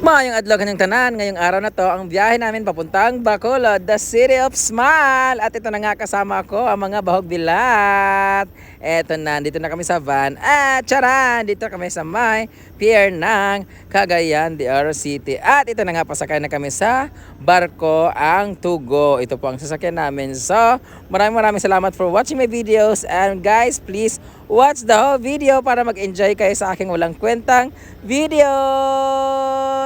Mayong adlaw kanyang tanan, ngayong araw na to, ang biyahe namin papuntang Bacolod, the city of smile. At ito na nga kasama ko, ang mga bahog bilat. Eto na, dito na kami sa van. At charan, dito kami sa may pier ng Cagayan de Oro City. At ito na nga, pasakay na kami sa barko, ang Tugo. Ito po ang sasakyan namin. So, maraming maraming salamat for watching my videos. And guys, please watch the whole video para mag-enjoy kayo sa aking walang kwentang video.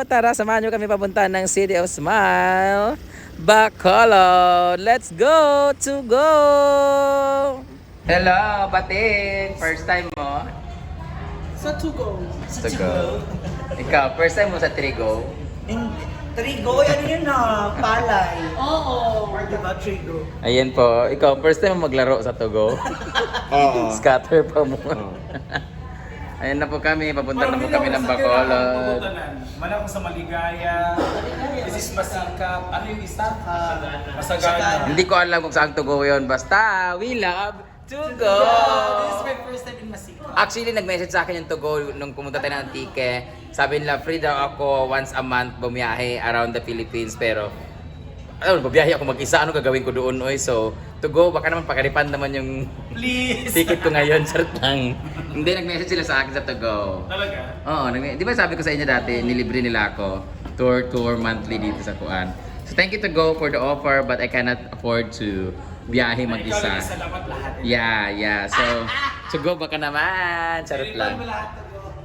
Tara, samahan nyo kami papunta ng City of Smile, Bacolod. Let's go to go! Hello, Bating! First time mo? Sa Tugo. To go. Ikaw, first time mo sa Trigo? In Trigo, yan yun na, palay. Oo. Diba, Trigo? Ayan po, ikaw, first time mo maglaro sa Togo? Oo. Scatter pa mo. Ayan na po kami, papunta na po kami ng Bacolod. Malang sa Maligaya. This is Masikap. Ano yung isa? Masagana. Hindi ko alam kung saan Togo yun. Basta, we love to go! This is my first time in Masika. Actually, nag-message sa akin yung Togo nung pumunta tayo ng Antique. Sabi nila, free daw ako once a month bumiyahe around the Philippines. Pero, ano, babiyahe ako mag-isa. Ano gagawin ko doon, oy? So, to go, baka naman pakaripan naman yung Please. ticket ko ngayon. Charot lang. Hindi, nag-message sila sa akin sa to go. Talaga? Oo, nag- di ba sabi ko sa inyo dati, nilibre nila ako. Tour, tour, monthly dito sa Kuan. So, thank you to go for the offer, but I cannot afford to biyahe mag-isa. lahat. Yeah, yeah. So, so go baka naman. Charot lang.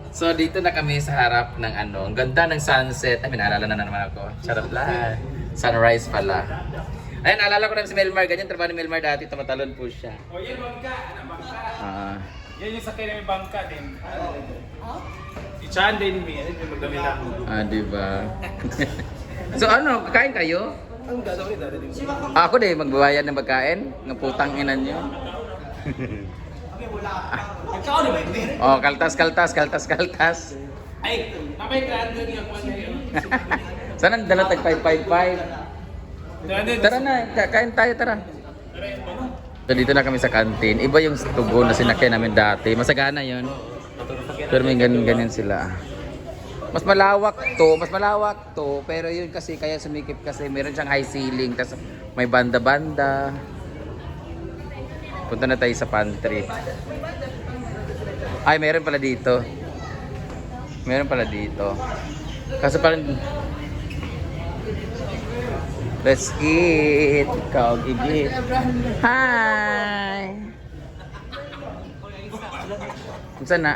So, dito na kami sa harap ng ano. Ang ganda ng sunset. Ay, naalala na naman ako. Charot lang. Sunrise pala. Ayun, naalala ko na si Melmar. Ganyan trabaho ni Melmar dati. Tumatalon po siya. O yan, bangka. Ano, bangka. Ah. Yan yung sakay namin bangka din. Ichan din mi. Ano yung magdamit ako? ah, di ba? so, ano? Kakain kayo? Ang gagawin natin. Ah, Ako din, magbabayad ng pagkain. Ng putang ina nyo. Oh, kaltas, kaltas, kaltas, kaltas. Ay, namay grado niya yun. Saan ang dala tag 555? Grado. Tara na, ka- kain tayo, tara. So dito na kami sa kantin. Iba yung tugo na sinakyan namin dati. Masagana yon. Pero may ganyan, ganyan sila. Mas malawak to, mas malawak to. Pero yun kasi, kaya sumikip kasi meron siyang high ceiling. Tapos may banda-banda. Punta na tayo sa pantry. Ay, meron pala dito. Meron pala dito. Kaso parang... Let's eat. Ikaw, gigi. Hi! Kung na?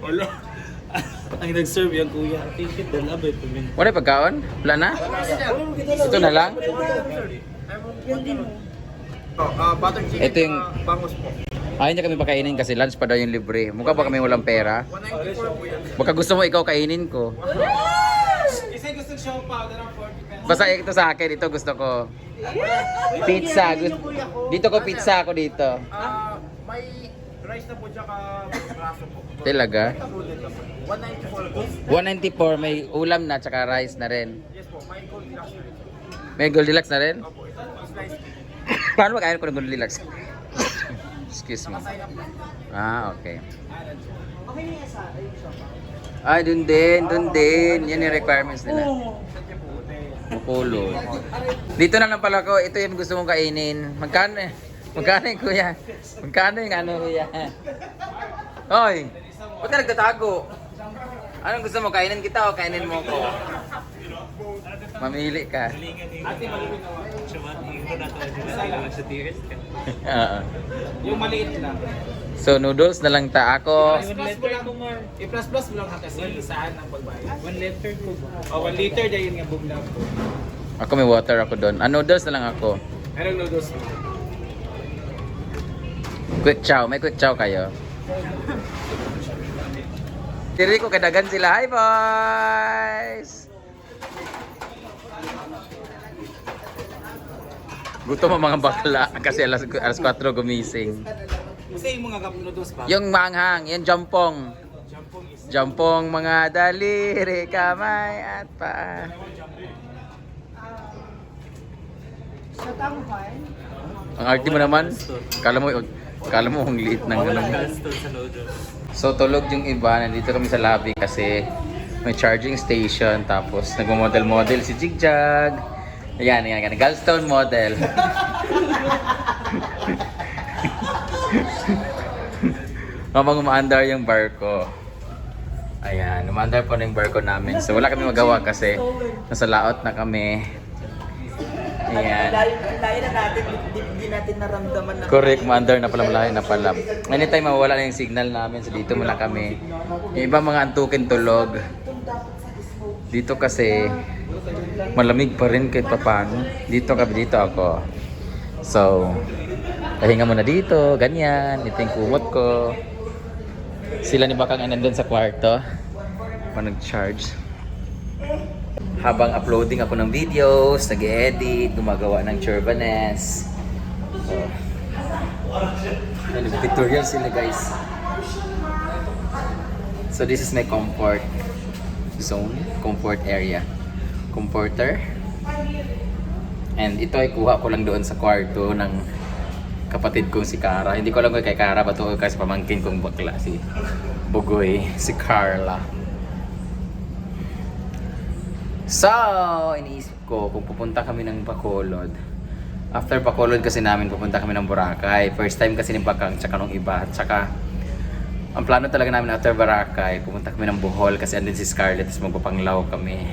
Wala. Ang nag-serve yung kuya. Take it, dala ba ito? min? Wala pagkaon? Wala na? Ito na lang? Ah, butter chicken Ito yung- ah, bangus po. Ayaw niya kami pakainin kasi lunch pa daw yung libre. Mukha ba kami walang pera? 194 po yan. Baka gusto mo ikaw kainin ko. Isa gusto show powder ang 40 pesos. Basta ito sa akin, ito gusto ko. Pizza. Dito ko pizza ako dito. Ah, may rice na po tsaka braso po. Talaga? Included na po. 194 po. 194, may ulam na tsaka rice na rin. Yes po, may gold na rin? Opo, ito po. Paano magkain ko ng Goldilocks? Excuse me. Ah, okay. Okay na yan sa. Ay, dun din, dun din. Yan yung requirements nila. Mukulo. Dito na lang pala ko, ito yung gusto mong kainin. Magkano eh? Magkano yung kuya? Magkano yung ano kuya? Hoy! Ba't ka nagtatago? Anong gusto mo? Kainin kita o kainin mo ko? Mamili ka. Oo. Yung maliit lang. so, noodles na lang ta ako. I-plus mo lang. I-plus plus mo lang ha kasi saan ang pagbayad. 1 liter po ba? O, 1 liter dahil nga bugla po. Ako may water ako doon. Ah, noodles na lang ako. Anong noodles mo? Quick chow. May quick chow kayo. Tiri ko kadagan sila. Hi boys! Gutom ang mga bakla kasi alas, alas 4 gumising. Kasi yung mga noodles ba? Yung manghang, yung jampong. Jampong mga daliri, kamay at tanghay. Ang arte mo naman. Kala mo, kala mo ang liit ng ano. So tulog yung iba, nandito kami sa lobby kasi May charging station. Tapos nagmo-model-model si Jigjag. Ayan, ayan, ayan. Galstone model. Habang umaandar yung barko. Ayan, umaandar po na yung barko namin. So wala kami magawa kasi nasa laot na kami. Ayan. Layo, layo na natin, di, di natin naramdaman na. Correct, maandar na pala, malayo na pala. Anytime mawala na yung signal namin, so dito muna kami. Yung ibang mga antukin tulog. Dito kasi, malamig pa rin kahit papano. Dito kami, dito ako. So, pahinga muna dito, ganyan. Ito yung kumot ko. Sila ni Bakang nandun sa kwarto. Ako nag-charge. Habang uploading ako ng videos, nag-edit, gumagawa ng churbanes. So, Nag-pictorial sila guys. So this is my comfort zone, comfort area. Comforter. And ito ay kuha ko lang doon sa kwarto ng kapatid kong si Kara. Hindi ko alam kung kay Kara ba to kasi pamangkin kong bakla si Bugoy, si Carla. So, iniisip ko kung pupunta kami ng Bacolod. After Bacolod kasi namin pupunta kami ng Boracay. First time kasi ni Bakang tsaka nung iba. Tsaka ang plano talaga namin after Boracay, pupunta kami ng Bohol kasi andun si Scarlett tapos magpapanglaw kami.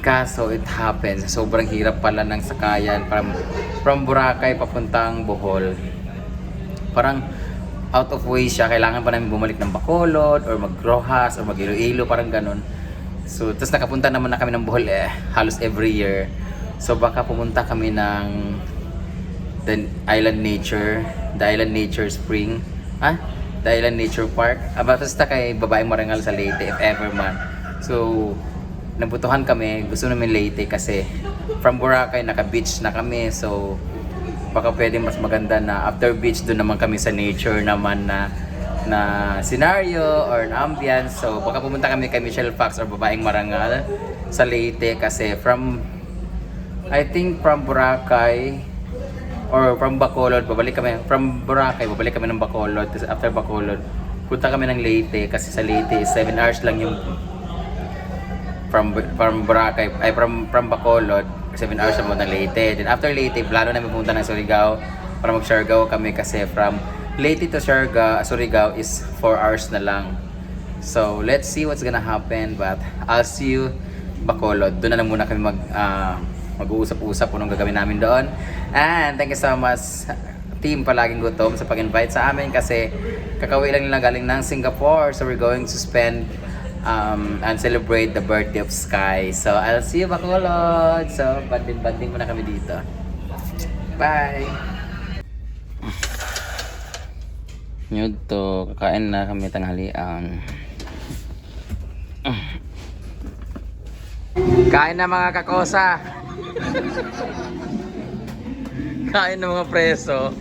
Kaso it happens, sobrang hirap pala ng sakayan from, from Boracay papuntang Bohol. Parang out of way siya, kailangan pa namin bumalik ng Bacolod or mag-Rojas or mag-Iloilo, parang ganun. So, tapos nakapunta naman na kami ng Bohol eh, halos every year. So, baka pumunta kami ng the Island Nature, the Island Nature Spring, ah, the Island Nature Park. Ah, basta kay babaeng marangal sa Leyte, if ever man. So, nabutuhan kami, gusto namin Leyte kasi from Boracay, naka-beach na kami. So, baka pwede mas maganda na after beach doon naman kami sa nature naman na na scenario or na ambience. So, baka pumunta kami kay Michelle Fox or babaeng marangal sa Leyte kasi from I think from Boracay or from Bacolod, babalik kami from Boracay, babalik kami ng Bacolod. Tapos after Bacolod, punta kami ng Leyte kasi sa Leyte 7 hours lang yung from from Boracay ay from from Bacolod 7 hours naman ng Leyte. Then after Leyte, plano namin pumunta ng Surigao para mag-Siargao kami kasi from Leyte to Siargao, Surigao is 4 hours na lang. So, let's see what's gonna happen but I'll see you Bacolod. Doon na lang muna kami mag ah, mag-uusap-usap kung anong gagawin namin doon. And thank you so much team palaging gutom sa pag-invite sa amin kasi kakauwi lang nila galing ng Singapore. So we're going to spend um, and celebrate the birthday of Sky. So I'll see you Bacolod. So banding-banding muna kami dito. Bye! Yun to, kakain na kami tanghalian. Kain na mga kakosa. Kain ng mga preso.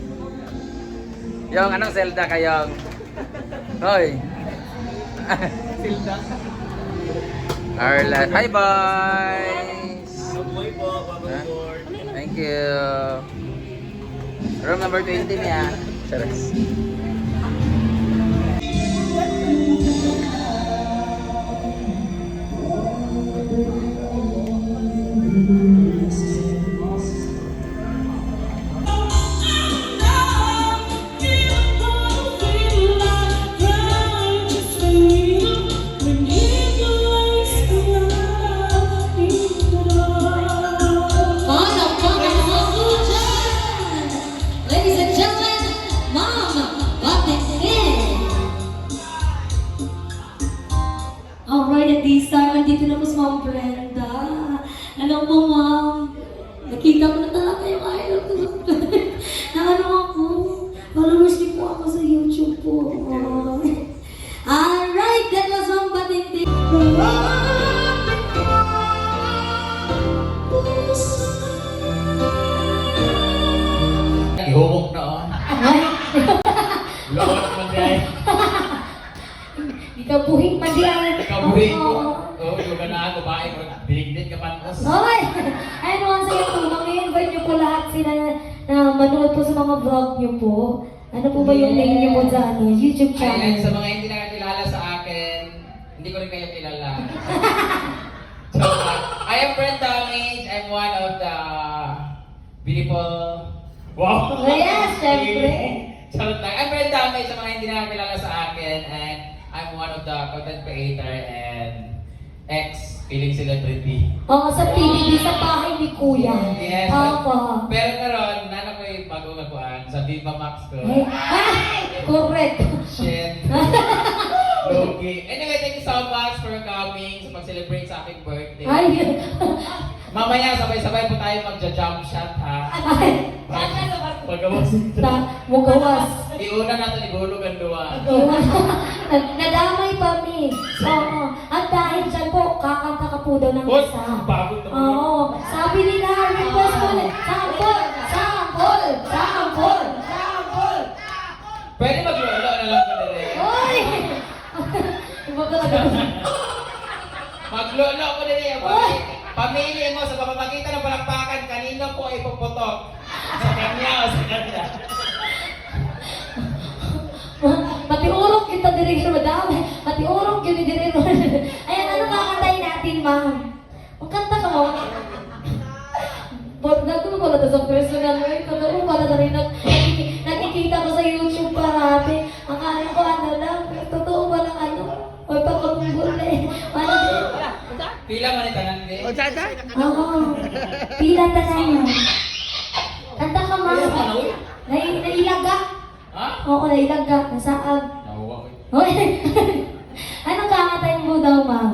Yung anong Zelda kayong? Hoy. Silda. Arla. Hi boys. Boy po, bagong board. Thank you. Room number 20 niya. Charas. Ikaw buhing man di ang... Ikaw buhing ko. Oo, yung ka na ako, bae ko. Binigdit ka pa nos. Hoy! Ayun mga sa'yo po, mangi-invite niyo po lahat sila na manood po sa mga vlog niyo po. Ano po ba yung link niyo po sa ano, YouTube channel? Ayun, sa mga hindi nakakilala sa akin, hindi ko rin kayo kilala. so, I am Brent Talmage. I'm one of the beautiful... Wow! Yes, syempre! Charot lang. I'm Brent Talmage sa mga hindi nakakilala sa akin. And I'm one of the content creator and ex feeling celebrity. Oo, sa PBB, sa bahay ni Kuya. Yes. Opo. Pero karon, nana ko yung bagong nakuhaan sa Viva Max ko. Ay, ah, correct. Shit. Logi. Anyway, thank you so much for coming sa pag-celebrate sa aking birthday. Ay, Mamaya, sabay-sabay po tayo magja-jump shot, ha? na, mugawas. Iuna natin igulog ang duwa. Nad- Nadamay pa mi. Oo. At dahil dyan po, kakanta ka po daw ng Boss, isa. pagod na Oo. Sabi nila, request mo na, sample, sample, sample. Pwede maglolo na lang ko nila. Oy! Iba ka lang. Maglolo ko nila. Pamilya, pamilya mo sa pamamagitan ng palakpakan, kanino po ipuputok? Sa kanya o sa kanya? Pati urok kita diri madami. Pati urok yun diri Ayan, ano kakantayin natin, ma'am? Magkanta ka mo. But nagtulo ko na sa personal way. Kagano pala na rin nag, Pila man ito nang di? oo. Pila ta na yun. Kanta ka. Ano ka na, uy? Nai- Nailaga. Ha? Oo, nailaga. Nasaag. Nahuwa ko. Hoy! Anong kakatayin mo daw, ma'am?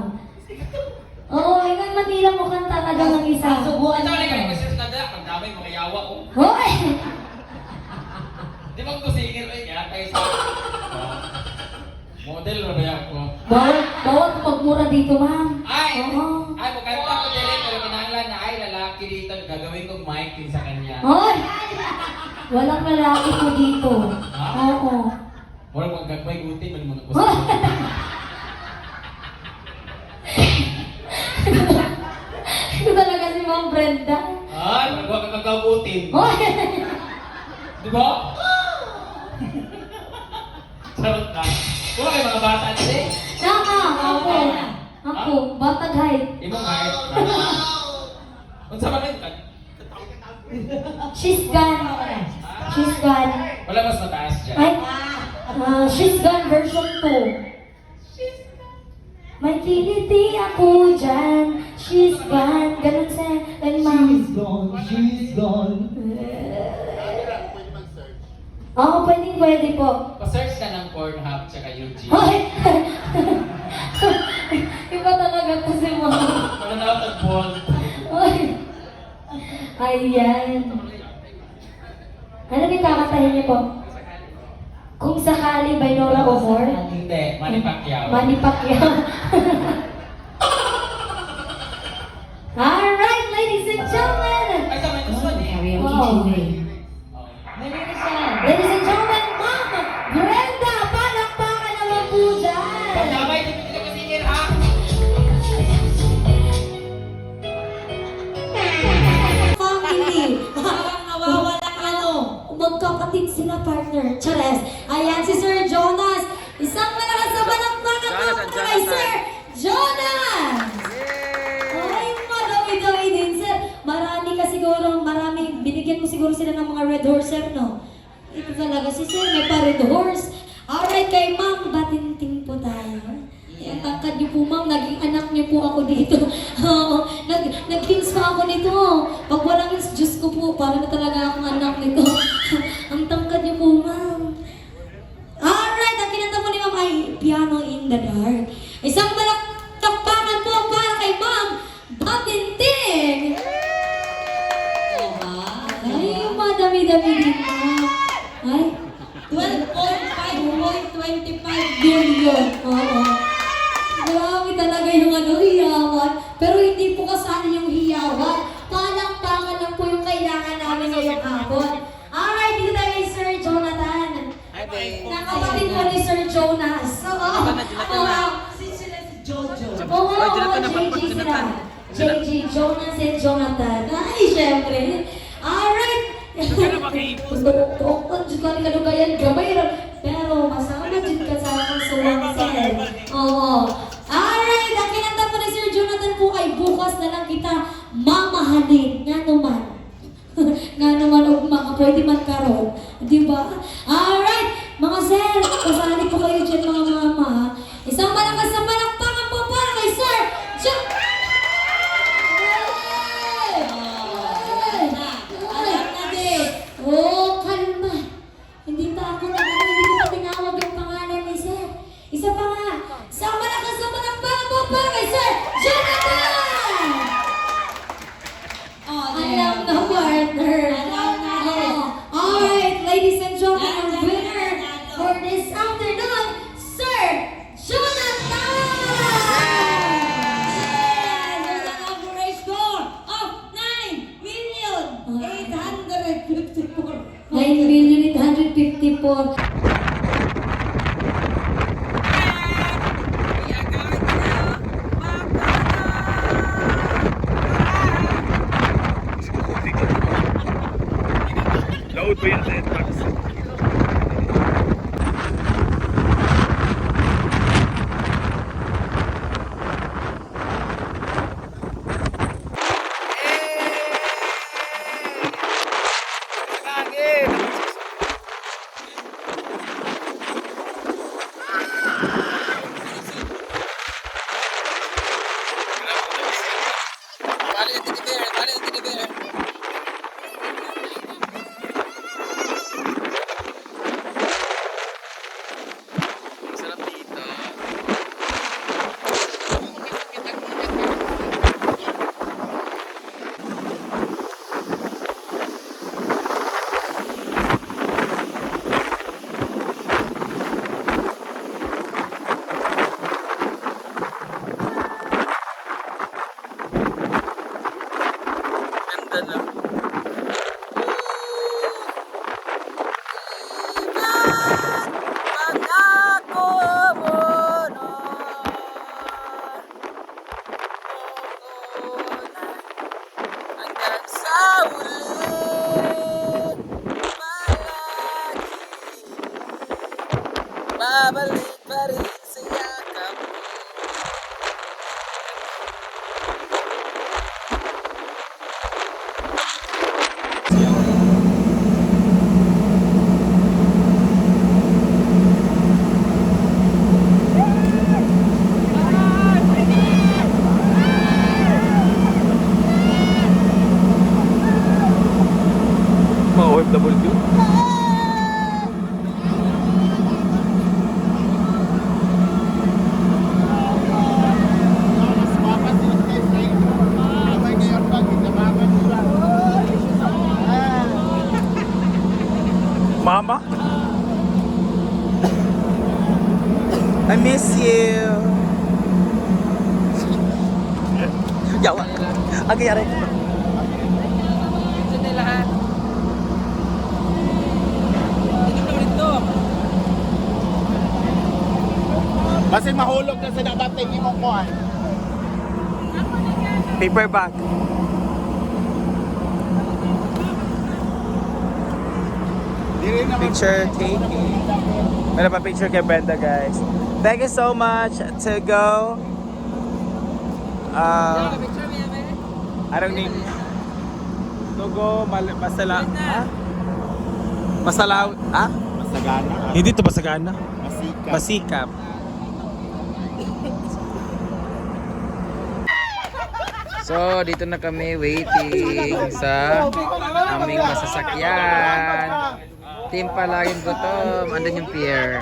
Oo, ikaw matila mo kanta ka daw ng isa. Subukan sa kanila kasi sa kada, pagdamay mga yawa ko. Hoy! Di ba ko singil eh, kaya tayo sa... Model na ba yan ako? Bawal, bawal ko magmura dito, ma'am. Ay! Oo. Ay, magkanta ko din pero kinahanglan na ay lalaki dito, gagawin kong mic din sa kanya. Hoy! Walang lalaki po dito. Ha? Oo. Wala mong gagawin guti, man mga gusto. Ito talaga si Ma'am Brenda. Ay, magawa ka kagabutin. Hoy! Di ba? Sarot na. Wala kayo mga bata din. Naka, ako. Ako, batag height. Imong height. Unsa man yun? She's gone. She's gone. Wala mas mataas dyan. Ay, ah, she's gone version 2. May kiliti ako dyan, she's gone. Ganun sa, and ma'am. She's gone, she's gone. Oo, pwedeng pwede po. Pa-search ka ng Pornhub tsaka YouTube. Hoy! Iba talaga to si ma'am. Wala na ako tag-ball. Hoy! Ayan. Ano yung kakatahin niyo po? Kung sakali by Nora O'More? Hindi, Manny Pacquiao. Manny Pacquiao. Alright, ladies and gentlemen. Ay, sa may gusto niya. Wow. Niyo po, ma'am, naging anak niyo po ako dito. Oo, nag, nag-hins pa ako nito. Pag walang Diyos ko po, para na talaga akong anak nito. Ang tangkad niyo po, ma'am. Alright, ang kinanta mo ni ma'am ay Piano in the Dark. Isang malakpakan po para kay ma'am Batinting! Ay, madami-dami din ma'am. Ay, 12.5.25 billion. Oo. Grabe talaga yung ano, hiyawan. Pero hindi po kasali yung hiyawan. Palakpakan lang po yung kailangan namin ngayong hapon. Alright, dito tayo kay Sir Jonathan. Hi, babe. Nakapatid po ni Sir Jonas. Oo. Oo. Oo, Oy, Jonathan, oo, napapag- JJ sila. Jonathan. JJ, Jonas and Jonathan. Ay, syempre. Alright. Tukot, jud ka ni kadugayan gamay. Pero masama jud ka sa akong suwang sel. Oo. Alright, ang kinanta po ni Sir Jonathan po ay bukas na lang kita mamahalin. Nga naman. Nga naman pwede magkaroon. Di ba? I miss you. Yawa. Ang. Ito na lahat. Ito. Kasi mahulog na sa dating imong kuhan. Paper bag. Picture taking. Meron pa picture kay Brenda, guys. Thank you so much to go. Uh, anong name? To go, mal- masala... Ha? Masalaw... Ha? masagana. Hindi to masagana. Masika. Masikap. So, dito na kami waiting sa aming masasakyan. Team palaging gutom. Andun yung pier.